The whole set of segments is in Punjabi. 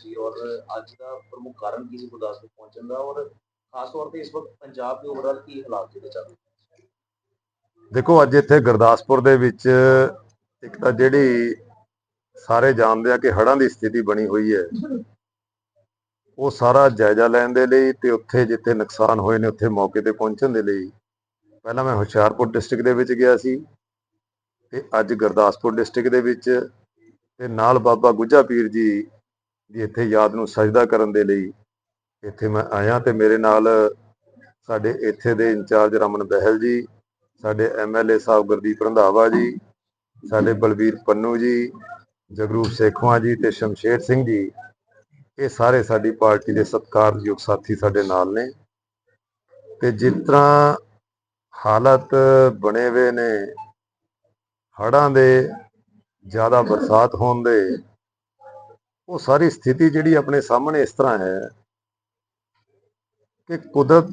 ਸੀ ਔਰ ਅੱਜ ਦਾ ਪ੍ਰਮੁੱਖ ਕਾਰਨ ਕੀ ਸੀ ਗੁਰਦਾਸਪੁਰ ਪਹੁੰਚਣ ਦਾ ਔਰ ਖਾਸ ਤੌਰ ਤੇ ਇਸ ਵਕਤ ਪੰਜਾਬ ਦੇ ਓਵਰਆਲ ਕੀ ਹਾਲਾਤ ਜਿਹੜੇ ਚੱਲ ਰਹੇ ਦੇਖੋ, ਅੱਜ ਇੱਥੇ ਗੁਰਦਾਸਪੁਰ ਦੇ ਵਿੱਚ ਇੱਕ ਤਾਂ ਜਿਹੜੀ ਸਾਰੇ ਜਾਣਦੇ ਆ ਕਿ ਹੜ੍ਹਾਂ ਦੀ ਸਥਿਤੀ ਬਣੀ ਹੋਈ ਹੈ, ਉਹ ਸਾਰਾ ਜਾਇਜ਼ਾ ਲੈਣ ਦੇ ਲਈ ਤੇ ਉੱਥੇ ਜਿੱਥੇ ਨੁਕਸਾਨ ਹੋਏ ਨੇ, ਉੱਥੇ ਮੌਕੇ ਤੇ ਪਹੁੰਚਣ ਦੇ ਲਈ। ਪਹਿਲਾਂ ਮੈਂ ਹੁਸ਼ਿਆਰਪੁਰ ਡਿਸਟ੍ਰਿਕਟ ਦੇ ਵਿੱਚ ਗਿਆ ਸੀ ਤੇ ਅੱਜ ਗੁਰਦਾਸਪੁਰ ਡਿਸਟ੍ਰਿਕਟ ਦੇ ਵਿੱਚ ਤੇ ਨਾਲ ਬਾਬਾ ਗੁੱਜਾ ਪੀਰ ਜੀ ਦੀ ਇੱਥੇ ਯਾਦ ਨੂੰ ਸਜਦਾ ਕਰਨ ਦੇ ਲਈ ਇੱਥੇ ਮੈਂ ਆਇਆ ਤੇ ਮੇਰੇ ਨਾਲ ਸਾਡੇ ਇੱਥੇ ਦੇ ਇੰਚਾਰਜ ਰਮਨ ਬਹਿਲ ਜੀ, ਸਾਡੇ ਐਮਐਲਏ ਸਾਹਿਬ ਗੁਰਦੀਪ ਰੰਧਾਵਾ ਜੀ, ਸਾਡੇ ਬਲਬੀਰ ਪੰਨੂ ਜੀ, ਜਗਰੂਪ ਸੇਖਵਾਂ ਜੀ ਤੇ ਸ਼ਮਸ਼ੇਰ ਸਿੰਘ ਜੀ, ਇਹ ਸਾਰੇ ਸਾਡੀ ਪਾਰਟੀ ਦੇ ਸਤਿਕਾਰਯੋਗ ਸਾਥੀ ਸਾਡੇ ਨਾਲ ਨੇ। ਤੇ ਜਿਸ ਤਰ੍ਹਾਂ ਹਾਲਤ ਬਣੇ ਹੋਏ ਨੇ, ਹੜ੍ਹਾਂ ਦੇ ਜ਼ਿਆਦਾ ਬਰਸਾਤ ਹੋਣ ਦੇ ਉਹ ਸਾਰੀ ਸਥਿਤੀ ਜਿਹੜੀ ਆਪਣੇ ਸਾਹਮਣੇ ਇਸ ਤਰ੍ਹਾਂ ਹੈ ਕਿ ਕੁਦਰਤ,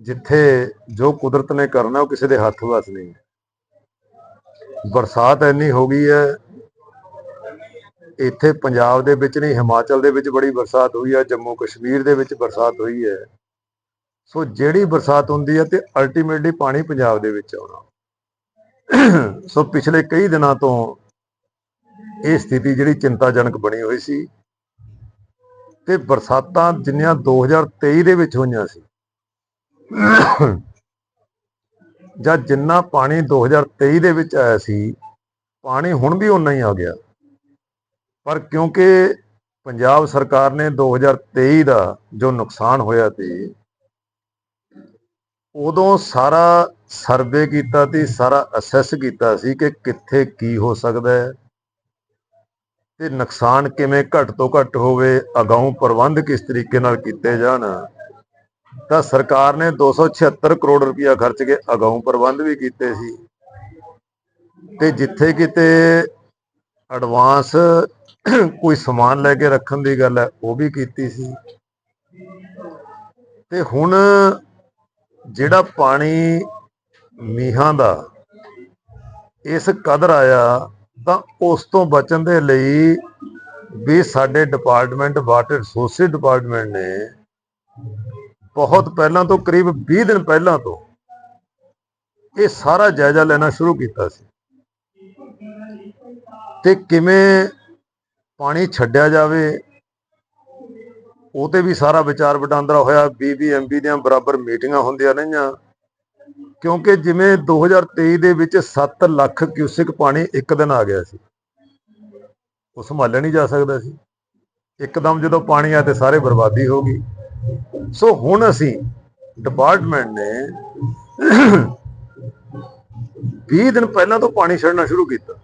ਜਿੱਥੇ ਜੋ ਕੁਦਰਤ ਨੇ ਕਰਨਾ, ਉਹ ਕਿਸੇ ਦੇ ਹੱਥ ਵੱਸ ਨਹੀਂ ਬਰਸਾਤ ਇੰਨੀ ਹੋ ਗਈ ਹੈ, ਇੱਥੇ ਪੰਜਾਬ ਦੇ ਵਿੱਚ ਨਹੀਂ, ਹਿਮਾਚਲ ਦੇ ਵਿੱਚ ਬੜੀ ਬਰਸਾਤ ਹੋਈ ਹੈ, ਜੰਮੂ ਕਸ਼ਮੀਰ ਦੇ ਵਿੱਚ ਬਰਸਾਤ ਹੋਈ ਹੈ। ਸੋ ਜਿਹੜੀ ਬਰਸਾਤ ਹੁੰਦੀ ਹੈ ਤੇ ਅਲਟੀਮੇਟਲੀ ਪਾਣੀ ਪੰਜਾਬ ਦੇ ਵਿੱਚ ਆਉਣਾ। ਸੋ ਪਿਛਲੇ ਕਈ ਦਿਨਾਂ ਤੋਂ ਇਹ ਸਥਿਤੀ ਜਿਹੜੀ ਚਿੰਤਾਜਨਕ ਬਣੀ ਹੋਈ ਸੀ ਤੇ ਬਰਸਾਤਾਂ ਜਿੰਨੀਆਂ 2023 ਦੇ ਵਿੱਚ ਹੋਈਆਂ ਸੀ, ਜਾਂ ਜਿੰਨਾ ਪਾਣੀ 2023 ਦੇ ਵਿੱਚ ਆਇਆ ਸੀ, ਪਾਣੀ ਹੁਣ ਵੀ ਉਨਾ ਹੀ ਆ ਗਿਆ। ਪਰ ਕਿਉਂਕਿ ਪੰਜਾਬ ਸਰਕਾਰ ਨੇ 2023 ਦਾ ਜੋ ਨੁਕਸਾਨ ਹੋਇਆ ਤੇ ਉਦੋਂ ਸਾਰਾ ਸਰਵੇ ਕੀਤਾ ਤੇ ਸਾਰਾ ਅਸੈਸ ਕੀਤਾ ਸੀ ਕਿ ਕਿੱਥੇ ਕੀ ਹੋ ਸਕਦਾ ਹੈ। ਤੇ ਨੁਕਸਾਨ ਕਿਵੇਂ ਘੱਟ ਤੋਂ ਘੱਟ ਹੋਵੇ, ਅਗਾਊਂ ਪ੍ਰਬੰਧ ਕਿਸ ਤਰੀਕੇ ਨਾਲ ਕੀਤੇ ਜਾਣ? ਤਾਂ ਸਰਕਾਰ ਨੇ 276 ਕਰੋੜ ਰੁਪਇਆ ਖਰਚ ਕੇ ਅਗਾਊਂ ਪ੍ਰਬੰਧ ਵੀ ਕੀਤੇ ਸੀ। ਤੇ ਜਿੱਥੇ ਕਿਤੇ ਐਡਵਾਂਸ ਕੋਈ ਸਮਾਨ ਲੈ ਕੇ ਰੱਖਣ ਦੀ ਗੱਲ ਹੈ, ਉਹ ਵੀ ਕੀਤੀ ਸੀ। ਤੇ ਹੁਣ ਜਿਹੜਾ ਪਾਣੀ ਮੀਹਾਂ ਦਾ, ਇਸ ਕਦਰ ਆਇਆ ਤਾਂ ਉਸ ਤੋਂ ਬਚਣ ਦੇ ਲਈ ਵੀ ਸਾਡੇ ਡਿਪਾਰਟਮੈਂਟ, ਵਾਟਰ ਰਿਸੋਰਸਿਸ ਡਿਪਾਰਟਮੈਂਟ ਨੇ ਬਹੁਤ ਪਹਿਲਾਂ ਤੋਂ, ਕਰੀਬ 20 ਦਿਨ ਪਹਿਲਾਂ ਤੋਂ ਇਹ ਸਾਰਾ ਜਾਇਜ਼ਾ ਲੈਣਾ ਸ਼ੁਰੂ ਕੀਤਾ ਸੀ। ਤੇ ਕਿਵੇਂ ਪਾਣੀ ਛੱਡਿਆ ਜਾਵੇ, ਉਹ ਤੇ ਵੀ ਸਾਰਾ ਵਿਚਾਰ ਵਟਾਂਦਰਾ ਹੋਇਆ। ਬੀਬੀਐਮਬੀ ਦੀਆਂ ਬਰਾਬਰ ਮੀਟਿੰਗਾਂ ਹੁੰਦੀਆਂ ਰਹੀਆਂ। ਕਿਉਂਕਿ ਜਿਵੇਂ 2023 ਦੇ ਵਿੱਚ 7 ਲੱਖ ਕਿਊਸਿਕ ਪਾਣੀ ਇੱਕ ਦਿਨ ਆ ਗਿਆ ਸੀ। ਉਹ ਸੰਭਾਲਿਆ ਨਹੀਂ ਜਾ ਸਕਦਾ ਸੀ। ਇੱਕਦਮ ਜਦੋਂ ਪਾਣੀ ਆਇਆ ਤੇ ਸਾਰੇ ਬਰਬਾਦੀ ਹੋ ਗਈ। ਸੋ ਹੁਣ ਅਸੀਂ ਡਿਪਾਰਟਮੈਂਟ ਨੇ 20 ਦਿਨ ਪਹਿਲਾਂ ਤੋਂ ਪਾਣੀ ਛੱਡਣਾ ਸ਼ੁਰੂ ਕੀਤਾ।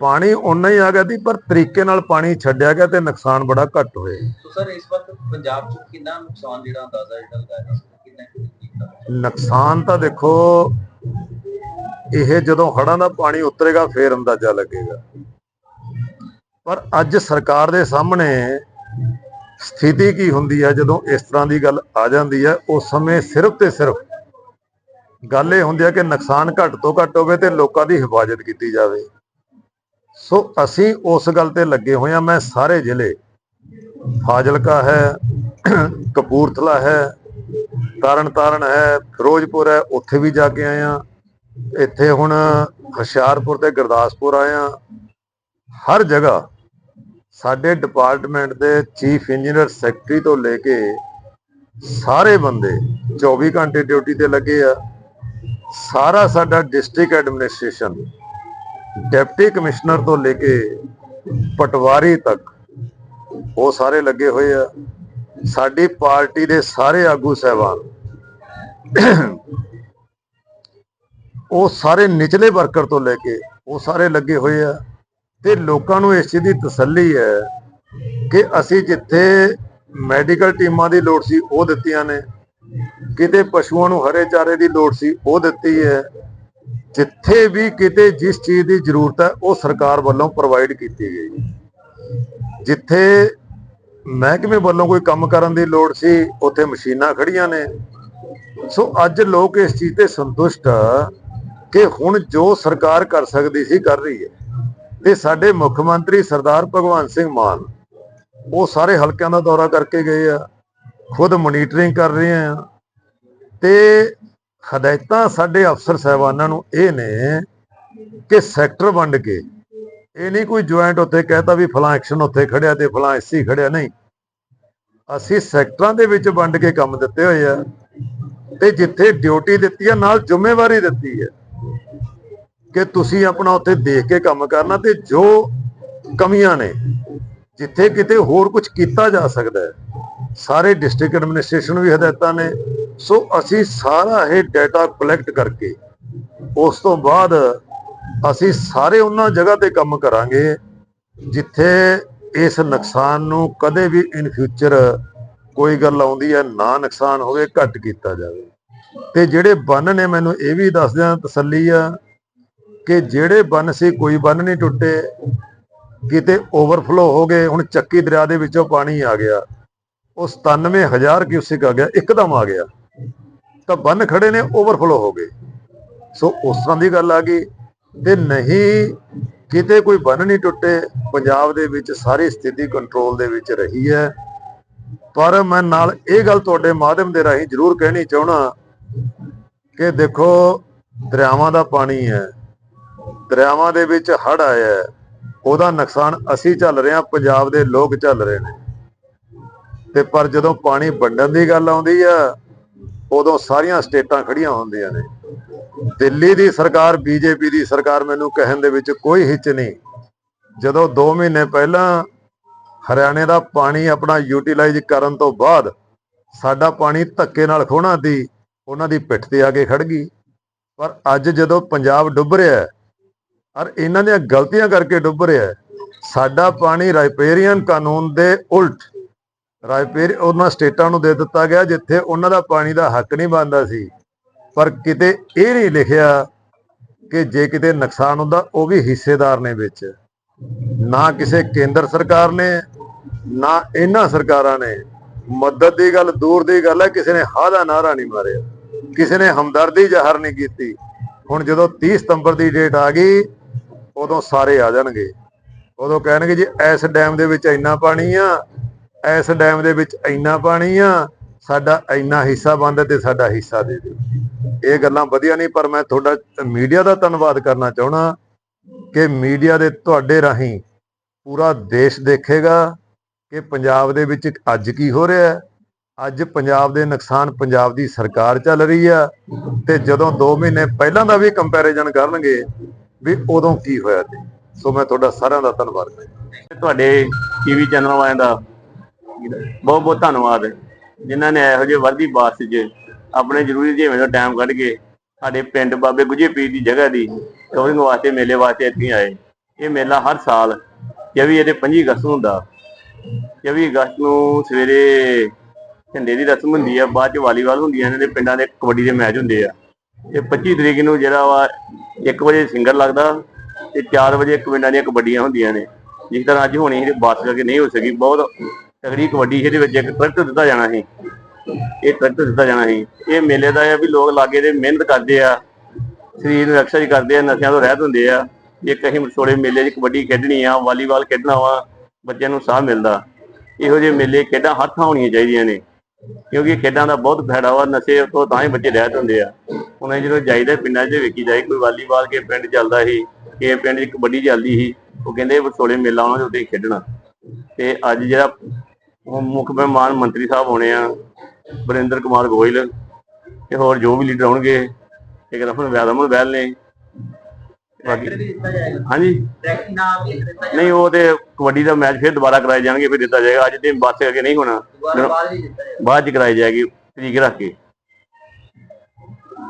ਪਾਣੀ ਉਨਾ ਹੀ ਆ ਗਿਆ ਸੀ, ਪਰ ਤਰੀਕੇ ਨਾਲ ਪਾਣੀ ਛੱਡਿਆ ਗਿਆ ਤੇ ਨੁਕਸਾਨ ਬੜਾ ਘੱਟ ਹੋਇਆ। ਸਰ, ਇਸ ਵਕਤ ਪੰਜਾਬ 'ਚ ਕਿੰਨਾ ਨੁਕਸਾਨ ਜਿਹੜਾ ਅੰਦਾਜ਼ਾ ਜਿਹੜਾ ਲਗਾਇਆ ਕਿੰਨਾ ਨੁਕਸਾਨ ਤਾਂ ਦੇਖੋ, ਇਹ ਜਦੋਂ ਹੜ੍ਹਾਂ ਦਾ ਪਾਣੀ ਉਤਰੇਗਾ, ਫੇਰ ਅੰਦਾਜ਼ਾ ਲੱਗੇਗਾ। ਪਰ ਅੱਜ ਸਰਕਾਰ ਦੇ ਸਾਹਮਣੇ ਸਥਿਤੀ ਕੀ ਹੁੰਦੀ ਹੈ ਜਦੋਂ ਇਸ ਤਰ੍ਹਾਂ ਦੀ ਗੱਲ ਆ ਜਾਂਦੀ ਹੈ ਉਸ ਸਮੇਂ ਸਿਰਫ ਤੇ ਸਿਰਫ ਗੱਲ ਇਹ ਹੁੰਦੀ ਹੈ ਕਿ ਨੁਕਸਾਨ ਘੱਟ ਤੋਂ ਘੱਟ ਹੋਵੇ ਤੇ ਲੋਕਾਂ ਦੀ ਹਿਫਾਜ਼ਤ ਕੀਤੀ ਜਾਵੇ। ਸੋ ਅਸੀਂ ਉਸ ਗੱਲ ਤੇ ਲੱਗੇ ਹੋਏ ਹਾਂ ਮੈਂ ਸਾਰੇ ਜ਼ਿਲ੍ਹੇ, ਫਾਜ਼ਿਲਕਾ ਹੈ, ਕਪੂਰਥਲਾ ਹੈ ਤਰਨਤਾਰਨ ਹੈ, ਫਿਰੋਜ਼ਪੁਰ ਹੈ, ਉੱਥੇ ਵੀ ਜਾ ਕੇ ਆਏ ਆ ਇੱਥੇ ਹੁਣ ਹੁਸ਼ਿਆਰਪੁਰ ਤੇ ਗੁਰਦਾਸਪੁਰ ਆਏ ਆ ਹਰ ਜਗ੍ਹਾ ਸਾਡੇ ਡਿਪਾਰਟਮੈਂਟ ਦੇ ਚੀਫ ਇੰਜੀਨੀਅਰ ਸੈਕਟਰੀ ਤੋਂ ਲੈ ਕੇ ਸਾਰੇ ਬੰਦੇ 24 ਘੰਟੇ ਡਿਊਟੀ ਤੇ ਲੱਗੇ ਆ। ਸਾਰਾ ਸਾਡਾ ਡਿਸਟ੍ਰਿਕਟ ਐਡਮਿਨਿਸਟ੍ਰੇਸ਼ਨ, ਡਿਪਟੀ ਕਮਿਸ਼ਨਰ ਤੋਂ ਲੈ ਕੇ ਪਟਵਾਰੀ ਤੱਕ ਉਹ ਸਾਰੇ ਲੱਗੇ ਹੋਏ ਆ। ਸਾਡੀ ਪਾਰਟੀ ਦੇ ਸਾਰੇ ਆਗੂ ਸਹਿਬਾਨ, ਉਹ ਸਾਰੇ ਨਿਚਲੇ ਵਰਕਰ ਤੋਂ ਲੈ ਕੇ ਉਹ ਸਾਰੇ ਲੱਗੇ ਹੋਏ ਆ ਤੇ ਲੋਕਾਂ ਨੂੰ ਇਸ ਚੀਜ਼ ਦੀ ਤਸੱਲੀ ਹੈ ਕਿ ਅਸੀਂ ਜਿੱਥੇ ਮੈਡੀਕਲ ਟੀਮਾਂ ਦੀ ਲੋੜ ਸੀ ਉਹ ਦਿੱਤੀਆਂ ਨੇ, ਕਿਤੇ ਪਸ਼ੂਆਂ ਨੂੰ ਹਰੇ ਚਾਰੇ ਦੀ ਲੋੜ ਸੀ ਉਹ ਦਿੱਤੀ ਹੈ, ਜਿੱਥੇ ਵੀ ਕਿਤੇ ਜਿਸ ਚੀਜ਼ ਦੀ ਜ਼ਰੂਰਤ ਹੈ ਉਹ ਸਰਕਾਰ ਵੱਲੋਂ ਪ੍ਰੋਵਾਈਡ ਕੀਤੀ ਗਈ ਜਿੱਥੇ ਮਹਿਕਮੇ ਵੱਲੋਂ ਕੋਈ ਕੰਮ ਕਰਨ ਦੀ ਲੋੜ ਸੀ, ਉੱਥੇ ਮਸ਼ੀਨਾਂ ਖੜੀਆਂ ਨੇ। ਸੋ ਅੱਜ ਲੋਕ ਇਸ ਚੀਜ਼ ਤੇ ਸੰਤੁਸ਼ਟ ਆ ਕਿ ਹੁਣ ਜੋ ਸਰਕਾਰ ਕਰ ਸਕਦੀ ਸੀ, ਕਰ ਰਹੀ ਹੈ। ਤੇ ਸਾਡੇ ਮੁੱਖ ਮੰਤਰੀ ਸਰਦਾਰ ਭਗਵੰਤ ਸਿੰਘ ਮਾਨ, ਉਹ ਸਾਰੇ ਹਲਕਿਆਂ ਦਾ ਦੌਰਾ ਕਰਕੇ ਗਏ ਆ, ਖੁਦ ਮੋਨੀਟਰਿੰਗ ਕਰ ਰਹੇ ਆ। ਤੇ ਹਦਾਇਤਾਂ ਸਾਡੇ ਅਫਸਰ ਸਾਹਿਬਾਨਾਂ ਨੂੰ ਇਹ ਨੇ ਕਿ ਸੈਕਟਰ ਵੰਡ ਕੇ ਇਹ ਨਹੀਂ ਕੋਈ ਜੁਆਇੰਟ ਉੱਥੇ ਕਹਤਾ ਵੀ ਫਲਾਂ ਐਕਸ਼ਨ ਉੱਥੇ ਖੜਿਆ ਤੇ ਫਲਾਂ ਐਸੀ ਖੜਿਆ, ਨਹੀਂ। ਅਸੀਂ ਸੈਕਟਰਾਂ ਦੇ ਵਿੱਚ ਵੰਡ ਕੇ ਕੰਮ ਦਿੱਤੇ ਹੋਏ ਆ ਤੇ ਜਿੱਥੇ ਡਿਊਟੀ ਦਿੱਤੀ ਆ, ਨਾਲ ਜ਼ਿੰਮੇਵਾਰੀ ਦਿੱਤੀ ਹੈ ਕਿ ਤੁਸੀਂ ਆਪਣਾ ਉੱਥੇ ਦੇਖ ਕੇ ਕੰਮ ਕਰਨਾ ਤੇ ਜੋ ਕਮੀਆਂ ਨੇ, ਜਿੱਥੇ ਕਿਤੇ ਹੋਰ ਕੁਝ ਕੀਤਾ ਜਾ ਸਕਦਾ ਹੈ, ਸਾਰੇ ਡਿਸਟ੍ਰਿਕਟ ਐਡਮਿਨਿਸਟ੍ਰੇਸ਼ਨ ਵੀ ਹਦਾਇਤਾਂ ਨੇ। ਸੋ ਅਸੀਂ ਸਾਰਾ ਇਹ ਡਾਟਾ ਕਲੈਕਟ ਕਰਕੇ ਉਸ ਤੋਂ ਬਾਅਦ ਅਸੀਂ ਸਾਰੇ ਉਹਨਾਂ ਜਗ੍ਹਾ ਤੇ ਕੰਮ ਕਰਾਂਗੇ ਜਿੱਥੇ ਇਸ ਨੁਕਸਾਨ ਨੂੰ ਕਦੇ ਵੀ ਇਨ ਫਿਊਚਰ ਕੋਈ ਗੱਲ ਆਉਂਦੀ ਹੈ, ਨਾ ਨੁਕਸਾਨ ਹੋਵੇ, ਘੱਟ ਕੀਤਾ ਜਾਵੇ। ਤੇ ਜਿਹੜੇ ਬੰਨ ਨੇ, ਮੈਨੂੰ ਇਹ ਵੀ ਦੱਸਦਿਆਂ ਤਸੱਲੀ ਆ ਕਿ ਜਿਹੜੇ ਬੰਨ ਸੀ, ਕੋਈ ਬੰਨ ਨਹੀਂ ਟੁੱਟੇ। ਕਿਤੇ ਓਵਰਫਲੋ ਹੋ ਗਏ, ਹੁਣ ਚੱਕੀ ਦਰਿਆ ਦੇ ਵਿੱਚੋਂ ਪਾਣੀ ਆ ਗਿਆ। ਉਹ 97000 ਕਿਊਸਿਕ ਆ ਗਿਆ, ਇੱਕਦਮ ਆ ਗਿਆ। ਤਾਂ ਬੰਨ ਖੜੇ ਨੇ ਓਵਰਫਲੋ ਹੋ ਗਏ। ਸੋ ਉਸ ਤਰ੍ਹਾਂ ਦੀ ਗੱਲ ਆ ਗਈ। ਤੇ ਨਹੀਂ, ਕਿਤੇ ਕੋਈ ਬੰਨ ਨਹੀਂ ਟੁੱਟੇ। ਪੰਜਾਬ ਦੇ ਵਿੱਚ ਸਾਰੀ ਸਥਿਤੀ ਕੰਟਰੋਲ ਦੇ ਵਿੱਚ ਰਹੀ ਹੈ। ਪਰ ਮੈਂ ਨਾਲ ਇਹ ਗੱਲ ਤੁਹਾਡੇ ਮਾਧਿਅਮ ਦੇ ਰਾਹੀਂ ਜ਼ਰੂਰ ਕਹਿਣੀ ਚਾਹਣਾ ਕਿ ਦੇਖੋ, ਦਰਿਆਵਾਂ ਦਾ ਪਾਣੀ ਹੈ। ਦਰਿਆਵਾਂ ਦੇ ਵਿੱਚ ਹੜ ਆਇਆ ਹੈ। ਉਹਦਾ ਨੁਕਸਾਨ ਅਸੀਂ ਝੱਲ ਰਹੇ ਹਾਂ, ਪੰਜਾਬ ਦੇ ਲੋਕ ਝੱਲ ਰਹੇ ਨੇ। ਤੇ ਪਰ ਜਦੋਂ ਪਾਣੀ ਵੰਡਣ ਦੀ ਗੱਲ ਆਉਂਦੀ ਆ ਉਦੋਂ ਸਾਰੀਆਂ ਸਟੇਟਾਂ ਖੜੀਆਂ ਹੁੰਦੀਆਂ ਨੇ। ਦਿੱਲੀ ਦੀ ਸਰਕਾਰ, ਬੀਜੇਪੀ ਦੀ ਸਰਕਾਰ ਮੈਨੂੰ ਕਹਿਣ ਦੇ ਵਿੱਚ ਕੋਈ ਹਿੱਚ ਨਹੀਂ। ਜਦੋਂ 2 ਮਹੀਨੇ ਪਹਿਲਾਂ ਹਰਿਆਣੇ ਦਾ ਪਾਣੀ ਆਪਣਾ ਯੂਟਿਲਾਈਜ਼ ਕਰਨ ਤੋਂ ਬਾਅਦ ਸਾਡਾ ਪਾਣੀ ਧੱਕੇ ਨਾਲ ਖੋਣਾ ਦੀ ਉਹਨਾਂ ਦੀ ਪਿੱਠ ਤੇ ਆ ਕੇ ਖੜ ਗਈ। ਪਰ ਅੱਜ ਜਦੋਂ ਪੰਜਾਬ ਡੁੱਬ ਰਿਹਾ ਹੈ, ਔਰ ਇਹਨਾਂ ਦੀਆਂ ਗਲਤੀਆਂ ਕਰਕੇ ਡੁੱਬ ਰਿਹਾ ਸਾਡਾ ਪਾਣੀ ਰਾਈਪੇਰੀਅਨ ਕਾਨੂੰਨ ਦੇ ਉਲਟ ਰਾਈਪੇਰ ਉਹਨਾਂ ਸਟੇਟਾਂ ਨੂੰ ਦੇ ਦਿੱਤਾ ਗਿਆ, ਜਿੱਥੇ ਉਹਨਾਂ ਦਾ ਪਾਣੀ ਦਾ ਹੱਕ ਨਹੀਂ ਬਣਦਾ ਸੀ। ਪਰ ਕਿਤੇ ਇਹ ਨਹੀਂ ਲਿਖਿਆ ਕਿ ਜੇ ਕਿਤੇ ਨੁਕਸਾਨ ਹੁੰਦਾ, ਉਹ ਵੀ ਹਿੱਸੇਦਾਰ ਨੇ ਵਿੱਚ। ਨਾ ਕਿਸੇ ਕੇਂਦਰ ਸਰਕਾਰ ਨੇ, ਨਾ ਇਹਨਾਂ ਸਰਕਾਰਾਂ ਨੇ। ਮਦਦ ਦੀ ਗੱਲ, ਦੂਰ ਦੀ ਗੱਲ ਹੈ, ਕਿਸੇ ਨੇ ਹਾਂ ਦਾ ਨਾਰਾ ਨਹੀਂ ਮਾਰਿਆ। ਕਿਸੇ ਨੇ ਹਮਦਰਦੀ ਜ਼ਾਹਰ ਨਹੀਂ ਕੀਤੀ। ਹੁਣ ਜਦੋਂ 30 ਸਤੰਬਰ ਦੀ ਡੇਟ ਆ ਗਈ, ਉਦੋਂ ਸਾਰੇ ਆ ਜਾਣਗੇ। ਉਦੋਂ ਕਹਿਣਗੇ ਜੀ, ਇਸ ਡੈਮ ਦੇ ਵਿੱਚ ਇੰਨਾ ਪਾਣੀ ਆ, ਇਸ ਡੈਮ ਦੇ ਵਿੱਚ ਇੰਨਾ ਪਾਣੀ ਆ, ਸਾਡਾ ਇੰਨਾ ਹਿੱਸਾ ਬੰਦ ਤੇ ਸਾਡਾ ਹਿੱਸਾ ਦੇ ਦਿਓ। ਇਹ ਗੱਲਾਂ ਵਧੀਆ ਨਹੀਂ, ਪਰ ਮੈਂ ਤੁਹਾਡਾ ਮੀਡੀਆ ਦਾ ਧੰਨਵਾਦ ਕਰਨਾ ਚਾਹਣਾ ਕਿ ਮੀਡੀਆ ਦੇ ਤੁਹਾਡੇ ਰਾਹੀਂ ਪੂਰਾ ਦੇਸ਼ ਦੇਖੇਗਾ ਕਿ ਪੰਜਾਬ ਦੇ ਵਿੱਚ ਅੱਜ ਕੀ ਹੋ ਰਿਹਾ ਹੈ। ਅੱਜ ਪੰਜਾਬ ਦੇ ਨੁਕਸਾਨ ਪੰਜਾਬ ਦੀ ਸਰਕਾਰ ਚੱਲ ਰਹੀ ਆ ਤੇ ਜਦੋਂ 2 ਮਹੀਨੇ ਪਹਿਲਾਂ ਦਾ ਵੀ ਕੰਪੈਰੀਜ਼ਨ ਕਰਨਗੇ ਵੀ ਉਦੋਂ ਕੀ ਹੋਇਆ ਤੇ ਸੋ ਮੈਂ ਤੁਹਾਡਾ ਸਾਰਿਆਂ ਦਾ ਧੰਨਵਾਦ ਕਰਦਾ ਤੁਹਾਡੇ ਟੀਵੀ ਚੈਨਲ ਵਾਲਿਆਂ ਦਾ ਬਹੁਤ ਬਹੁਤ ਧੰਨਵਾਦ। ਜਿਨ੍ਹਾਂ ਨੇ ਇਹੋ ਜਿਹੇ ਵਰਦੀ ਬਾਸ 'ਚ ਆਪਣੇ ਜ਼ਰੂਰੀ ਜਿਵੇਂ ਦਾ ਟਾਈਮ ਕੱਢ ਕੇ ਸਾਡੇ ਪਿੰਡ ਬਾਬੇ ਗੁਜੇ ਪੀਰ ਦੀ ਜਗ੍ਹਾ ਦੀ ਟੋਰਿੰਗ ਵਾਸਤੇ, ਮੇਲੇ ਵਾਸਤੇ ਇੱਥੇ ਆਏ। ਇਹ ਮੇਲਾ ਹਰ ਸਾਲ 24 ਅਤੇ 25 ਅਗਸਤ ਨੂੰ ਹੁੰਦਾ। 24 ਅਗਸਤ ਨੂੰ ਸਵੇਰੇ ਝੰਡੇ ਦੀ ਰਸਮ ਹੁੰਦੀ ਆ, ਬਾਅਦ ਚ ਵਾਲੀਬਾਲ ਹੁੰਦੀਆਂ ਨੇ ਤੇ ਪਿੰਡਾਂ ਦੇ ਕਬੱਡੀ ਦੇ ਮੈਚ ਹੁੰਦੇ ਆ। ਤੇ 25 ਤਰੀਕ ਨੂੰ ਜਿਹੜਾ ਵਾ 1 ਵਜੇ ਸਿੰਗਰ ਲੱਗਦਾ ਤੇ 4 ਵਜੇ ਪਿੰਡਾਂ ਦੀਆਂ ਕਬੱਡੀਆਂ ਹੁੰਦੀਆਂ ਨੇ। ਜਿਸ ਤਰ੍ਹਾਂ ਅੱਜ ਹੋਣੀ ਸੀ ਬਾਤ ਕਰਕੇ ਨਹੀਂ ਹੋ ਸਕੀ। ਬਹੁਤ ਤਗੜੀ ਕਬੱਡੀ ਇਹਦੇ ਵਿੱਚ ਇੱਕ ਟਰੈਕਟਰ ਦਿੱਤਾ ਜਾਣਾ ਸੀ। ਇਹ ਟਰੈਕਟਰ ਦਿੱਤਾ ਜਾਣਾ ਸੀ। ਇਹ ਮੇਲੇ ਦਾ ਇਹ ਆ ਵੀ ਲੋਕ ਲਾਗੇ ਦੇ ਮਿਹਨਤ ਕਰਦੇ ਆ, ਸਰੀਰ ਨੂੰ ਐਕਸਰਸਾਈਜ਼ ਕਰਦੇ ਆ, ਨਸ਼ਿਆਂ ਤੋਂ ਰਹਿਤ ਹੁੰਦੇ ਆ। ਇੱਕ ਅਸੀਂ ਮਸੋੜੇ ਮੇਲੇ 'ਚ ਕਬੱਡੀ ਖੇਡਣੀ ਆ, ਵਾਲੀਬਾਲ ਖੇਡਣਾ ਵਾ, ਬੱਚਿਆਂ ਨੂੰ ਸਾਹ ਮਿਲਦਾ। ਇਹੋ ਜਿਹੇ ਮੇਲੇ ਖੇਡਾਂ ਹੱਥਾਂ ਹੋਣੀਆਂ ਚਾਹੀਦੀਆਂ ਨੇ, ਕਿਉਂਕਿ ਖੇਡਾਂ ਦਾ ਬਹੁਤ ਫਾਇਦਾ ਵਾ, ਨਸ਼ੇ ਤੋਂ ਤਾਂ ਹੀ ਬੱਚੇ ਰਹਿਤ ਹੁੰਦੇ ਆ। ਹੁਣ ਅਸੀਂ ਜਦੋਂ ਜਾਈਦਾ ਪਿੰਡਾਂ 'ਚ ਵੇਖੀ ਜਾਏ, ਕੋਈ ਵਾਲੀਬਾਲ ਕੇ ਪਿੰਡ ਚੱਲਦਾ ਸੀ, ਕਿ ਪਿੰਡ 'ਚ ਕਬੱਡੀ ਚੱਲਦੀ ਸੀ, ਉਹ ਕਹਿੰਦੇ ਵਿਸੋਲੇ ਮੇਲਾ ਉਹਨਾਂ ਦੇ ਉੱਤੇ ਖੇਡਣਾ। ਤੇ ਅੱਜ ਜਿਹੜਾ ਮੁੱਖ ਮਹਿਮਾਨ ਮੰਤਰੀ ਸਾਹਿਬ ਹੋਣੇ ਆ ਵਰਿੰਦਰ ਕੁਮਾਰ ਗੋਇਲ ਤੇ ਹੋਰ ਜੋ ਵੀ ਲੀਡਰ ਆਉਣਗੇ ਇੱਕ ਰਫਨ ਵਿਆਦਮਨ ਬੈਲ ਨੇ। ਜਾਏਗਾ। ਹਾਂਜੀ। ਨਹੀਂ ਉਹ ਤੇ ਕਬੱਡੀ ਦਾ ਮੈਚ ਫਿਰ ਦੁਬਾਰਾ ਕਰਾਏ ਜਾਣਗੇ ਫਿਰ ਦਿੱਤਾ ਜਾਏਗਾ। ਅੱਜ ਤੇ ਬਸ ਅੱਗੇ ਨਹੀਂ ਹੋਣਾ। ਬਾਅਦ ਚ ਕਰਾਈ ਜਾਏਗੀ ਤਰੀਕ ਰੱਖ ਕੇ।